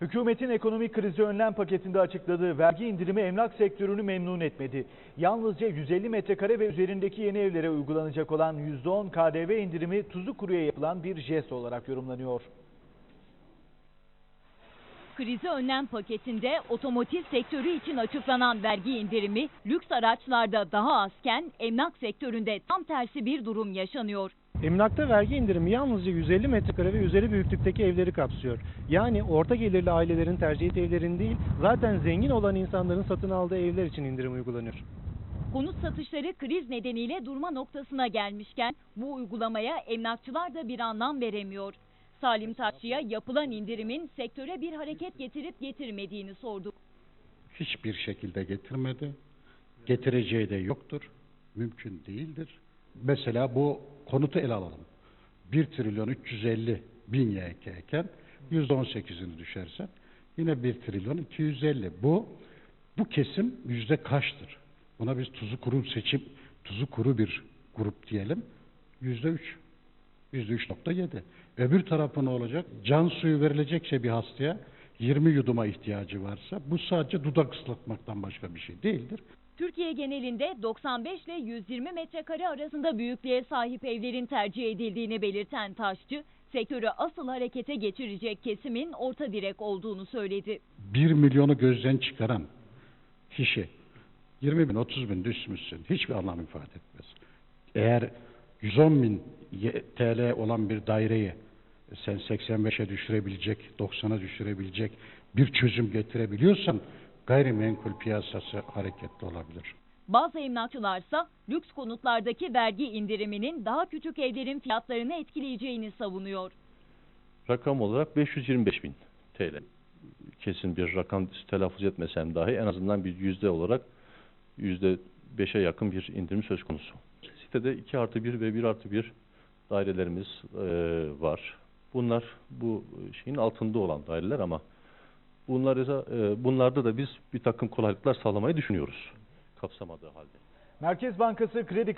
Hükümetin ekonomik krizi önlem paketinde açıkladığı vergi indirimi emlak sektörünü memnun etmedi. Yalnızca 150 metrekare ve üzerindeki yeni evlere uygulanacak olan %10 KDV indirimi tuzu kuruya yapılan bir jest olarak yorumlanıyor. Krizi önlem paketinde otomotiv sektörü için açıklanan vergi indirimi lüks araçlarda daha azken emlak sektöründe tam tersi bir durum yaşanıyor. Emlakta vergi indirimi yalnızca 150 metrekare ve üzeri büyüklükteki evleri kapsıyor. Yani orta gelirli ailelerin tercih ettiği evlerin değil, zaten zengin olan insanların satın aldığı evler için indirim uygulanıyor. Konut satışları kriz nedeniyle durma noktasına gelmişken bu uygulamaya emlakçılar da bir anlam veremiyor. Salim Taşçı'ya yapılan indirimin sektöre bir hareket getirip getirmediğini sorduk. hiçbir şekilde getirmedi. Getireceği de yoktur. Mümkün değildir. Mesela bu konutu ele alalım. 1 trilyon 350 bin YK iken %18'ini düşersen yine 1 trilyon 250. Bu bu kesim yüzde kaçtır? Buna biz tuzu kuru seçim, tuzu kuru bir grup diyelim. Yüzde üç. Yüzde üç nokta yedi. Öbür tarafı ne olacak? Can suyu verilecekse bir hastaya 20 yuduma ihtiyacı varsa bu sadece dudak ıslatmaktan başka bir şey değildir. Türkiye genelinde 95 ile 120 metrekare arasında büyüklüğe sahip evlerin tercih edildiğini belirten Taşçı, sektörü asıl harekete geçirecek kesimin orta direk olduğunu söyledi. 1 milyonu gözden çıkaran kişi 20 bin 30 bin düşmüşsün hiçbir anlam ifade etmez. Eğer 110 bin TL olan bir daireyi sen 85'e düşürebilecek, 90'a düşürebilecek bir çözüm getirebiliyorsan gayrimenkul piyasası hareketli olabilir. Bazı emlakçılarsa lüks konutlardaki vergi indiriminin daha küçük evlerin fiyatlarını etkileyeceğini savunuyor. Rakam olarak 525 bin TL. Kesin bir rakam telaffuz etmesem dahi en azından bir yüzde olarak yüzde beşe yakın bir indirim söz konusu. Sitede 2 artı 1 ve 1 artı 1 dairelerimiz eee, var. Bunlar bu şeyin altında olan daireler ama bunları da, eee, bunlarda da biz bir takım kolaylıklar sağlamayı düşünüyoruz kapsamadığı halde. Merkez Bankası kredi